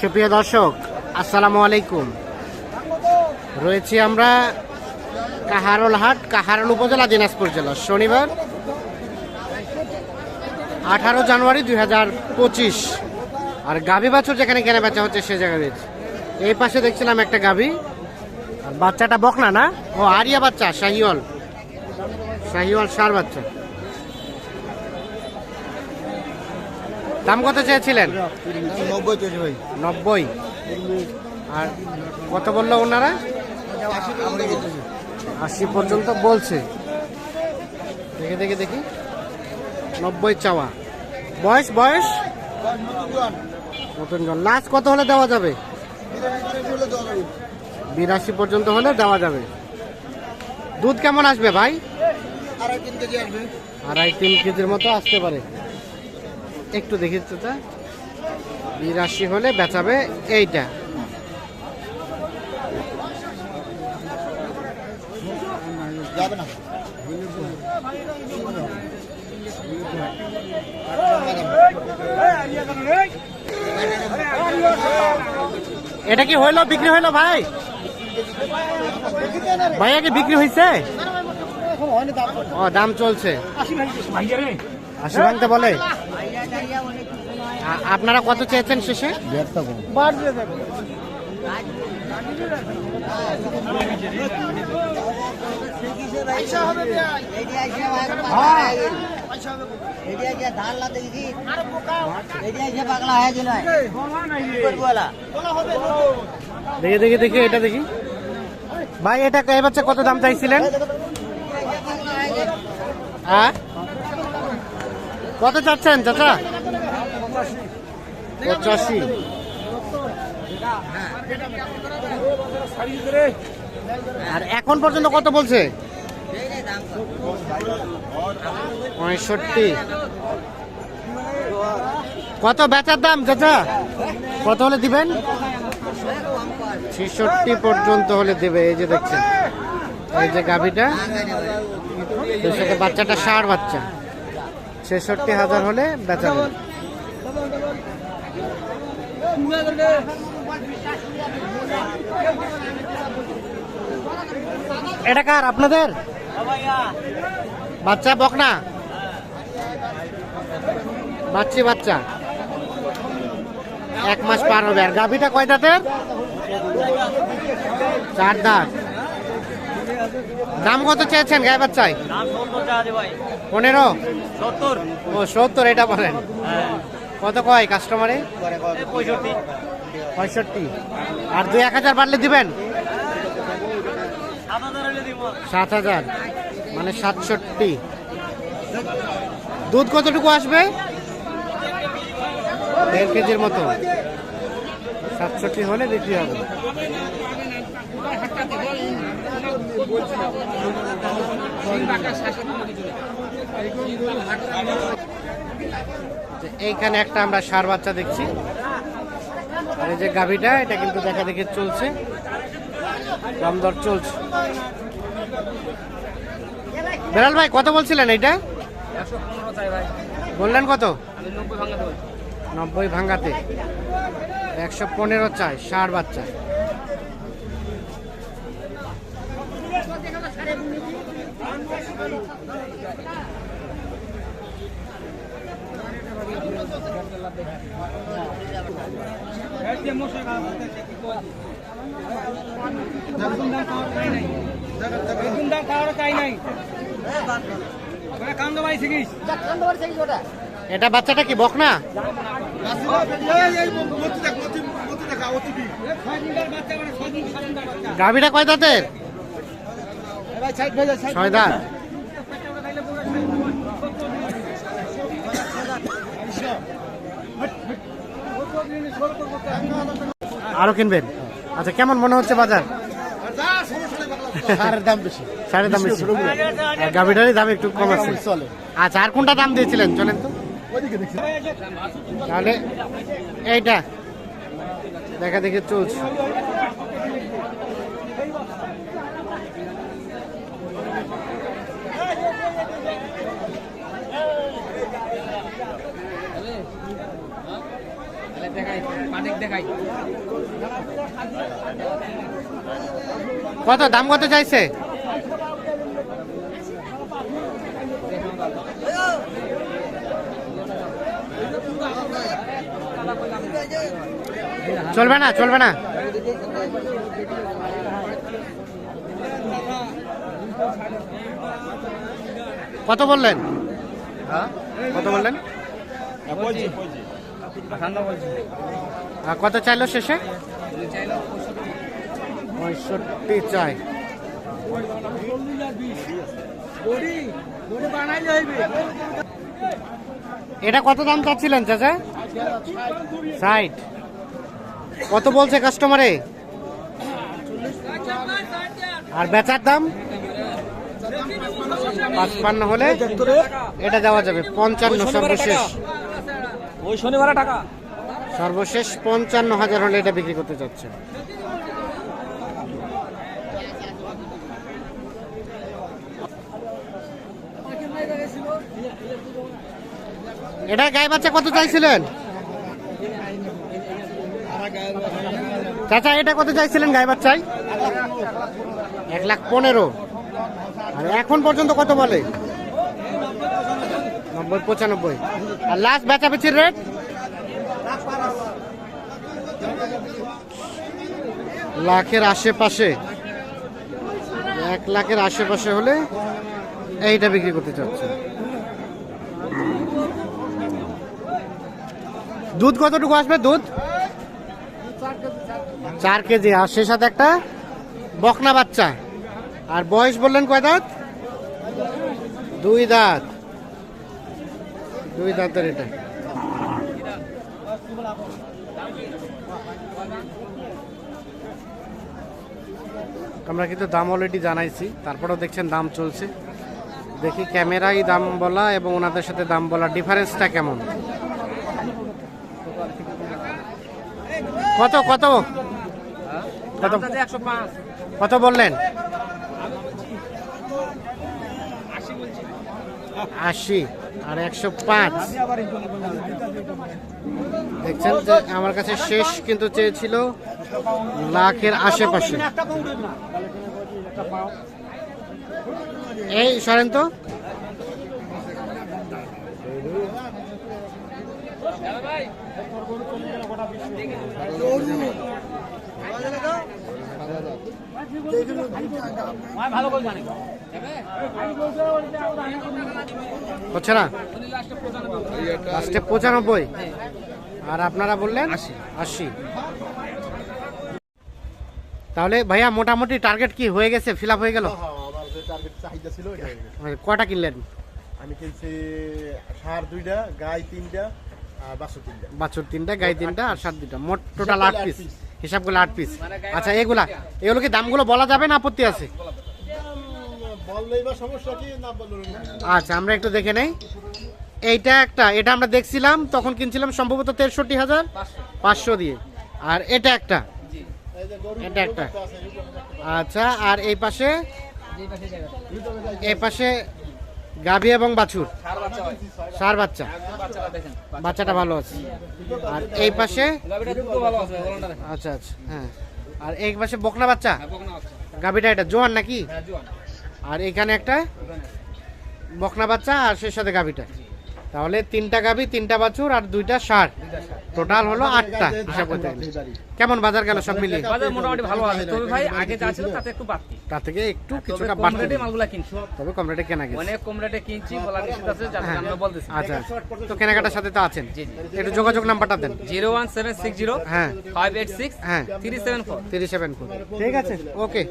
সুপ্রিয় দর্শক, আসসালামু আলাইকুম। রয়েছি আমরা কাহারোল হাট, কাহারোল উপজেলা, দিনাজপুর জেলা। শনিবার আঠারো জানুয়ারি দুই হাজার পঁচিশ। আর গাভী বাছুর যেখানে কেনা বেচা হচ্ছে সে জায়গায় রয়েছে। এই পাশে দেখছিলাম একটা গাভী। বাচ্চাটা বকনা না? ও আরিয়া বাচ্চা, শাহিওয়াল। শাহিওয়াল সার বাচ্চা। দাম কত চেয়েছিলেন? নব্বই চলছে ভাই। নব্বই। আর কত বলল ওনারা? আশি পর্যন্ত বলছে। দেখে দেখে দেখি। নব্বই চাওয়া। বয়স বয়স? নতুন জন। লাস্ট কত হলে দেওয়া যাবে? বিরাশি পর্যন্ত হলে দেওয়া যাবে। দুধ কেমন আসবে ভাই? আড়াই তিন কেজির মতো আসতে পারে। একটু দেখি চাচা বিরাশি হলে বেচাবে এইটা। এটা কি হইল বিক্রি হইল ভাই? ভাইয়া কি বিক্রি হয়েছে ও দাম চলছে। আশি ভাঙতে বলে? আপনারা কত চেয়েছেন শেষে? দেখি দেখি দেখি এটা দেখি। ভাই এটা এ বাচ্চা কত দাম চাইছিলেন? হ্যাঁ? কত চাচ্ছেন চাচা? পঁচাশি। আর এখন পর্যন্ত কত বলছে? পঁয়ষট্টি। কত বেচার দাম, চাচা? কত হলে দিবেন? ছেষট্টি পর্যন্ত হলে দেবে, এই যে দেখছেন। এই যে গাভিটা বাচ্চাটা ষাট বাচ্চা। ছেষট্টি হাজার হলে বেচা। এটা কার আপনাদের? বাচ্চা বকনা? বাচ্চি বাচ্চা। এক মাস পার হবে। আর গাভিটা কয় দাঁতের? চার দাঁত। দাম কত চেয়েছেন গায়ে বাচ্চায়? পনেরো? সত্তর। ও সত্তর এটা বলেন। কত কয় কাস্টমারে পঁয়ষট্টি। আর দুই এক হাজার বাড়লে দিবেন? সাত হাজার। মানে সাতষট্টি। দুধ কতটুকু আসবে? দেড় কেজির মতো। সাতষট্টি হলে বিক্রি হবে। এইখানে একটা আমরা সার বাচ্চা দেখছি। আর এই যে গাভিটা, এটা কিন্তু দেখা দেখে চলছে। দাম দর চলছে। বেলাল ভাই, কত বলছিলেন এইটা? বললেন কত? নব্বই ভাঙাতে একশো পনেরো চাই ষাট বাচ্চা। এটা বাচ্চাটা কি বকনা? গাভিটা কয় দাঁতের? ছয় দাঁত। আরও কিনবেন? আচ্ছা কেমন মনে হচ্ছে বাজার? সারের দাম বেশি। সাড়ে দাম বেশি। গাভিটারই দাম একটু কম আছে। চলে। আচ্ছা আর কোনটা দাম দিয়েছিলেন? চলেন তো। তাহলে এইটা। দেখা দেখে চলছে। কত দাম কত চাইছে? চলবে না চলবে না। কত বললেন? কত বললেন? কত চাইলো শেষে? পঁয়ষট্টি চাই। এটা কত দাম চাচ্ছিলেন চাচা? ষাট। কত বলছে কাস্টমারে আর বেচার দাম? পাঁচপান্ন হলে এটা দেওয়া যাবে পঞ্চান্ন সর্বশেষ। ওই শনিবারে টাকা? সর্বশেষ পঞ্চান্ন হাজার হলে এটা বিক্রি করতে চাচ্ছে। এটা গায়ে বাচ্চা কত চাইছিলেন? চাচা, এটা কত চাইছিলেন গায়ে বাচ্চায়? এক লাখ পনেরো। আর এখন পর্যন্ত কত বলে? নব্বই, পঁচানব্বই। আর লাস্ট বেচাবেচির রেট লাখের আশেপাশে। এক লাখের আশেপাশে হলে এইটা বিক্রি করতে চাচ্ছে। দুধ কতটুকু আসবে দুধ? চার কেজি। আর সেই সাথে একটা বকনা বাচ্চা। আর বয়স বললেন কয় দাঁত? দুই দাঁত। দুই দাঁতের এটা। আমরা কিন্তু দাম অলরেডি জানাইছি তারপরেও দেখছেন দাম চলছে। দেখি ক্যামেরাই দাম বলা এবং ওনাদের সাথে দাম বলা ডিফারেন্সটা কেমন? কত কত? কত? কত বললেন? আশি আর একশো পাঁচ। দেখছেন যে আমার কাছে শেষ কিন্তু চেয়েছিল লাখের আশেপাশে। এই, সরেন তো। ভালো করে জানি। হচ্ছে না? লাস্টে পঁচানব্বই। আর আপনারা বললেন? আশি। তাহলে ভাইয়া মোটামুটি টার্গেট কি? হয়ে গেছে? ফিল হয়ে গেল? আমার যে টার্গেট চাহিদা ছিল এটা হয়ে গেছে। মানে কটা কিনলেন? আমি কিনছি সার দুইটা গাই তিনটা বাছুর তিনটা। গাই তিনটা আর সাত দুটা মোট টোটাল আট পিস piece। হিসাব করলে আট পিস আচ্ছা এগুলা এগুলো কি দামগুলো বলা যাবে না আপত্তি আছে বললেই বা সমস্যা কি না বলল আচ্ছা আমরা একটু দেখে নেই। এইটা একটা এটা আমরা দেখছিলাম তখন কিনছিলাম সম্ভবত তেষট্টি হাজার পাঁচশো দিয়ে। আর এটা একটা। এটা একটা। আচ্ছা আর এই পাশে? এই পাশে গাভী এবং বাছুর। সার বাচ্চা বাচ্চাটা ভালো আছে। আর এই পাশে? আচ্ছা আচ্ছা হ্যাঁ। আর এই পাশে বকনা বাচ্চা? গাভিটা এটা জোয়ান নাকি? আর এখানে একটা বকনা বাচ্চা আর সেই সাথে গাভীটা। তাহলে তিনটা গাভী তিনটা বাছুর আর দুইটা সার টোটাল হলো আটটা হিসাব করতে গেলে। কেমন বাজার গেল সব মিলিয়ে? বাজার মোটামুটি ভালো আছে। তবে ভাই আগে যা ছিল তাতে একটু বাড়তি। তার থেকে একটু কিছুটা বাড়তে। রেটে দিন। মালগুলা কিনছি। তবে কম রেটে কেনা গেছে। অনেক কম রেটে কিনছি বলার নিষেধ আছে যার হ্যাঁ। আমরা বলতেছি। আচ্ছা। তো কেনাকাটার সাথে তো আছেন। জি, জি। একটু যোগাযোগ নাম্বারটা দেন। Zero one seven six zero হ্যাঁ। ফাইভ এইট সিক্স হ্যাঁ। Three seven four. তিরিশ সেভেন ঠিক আছে। ওকে।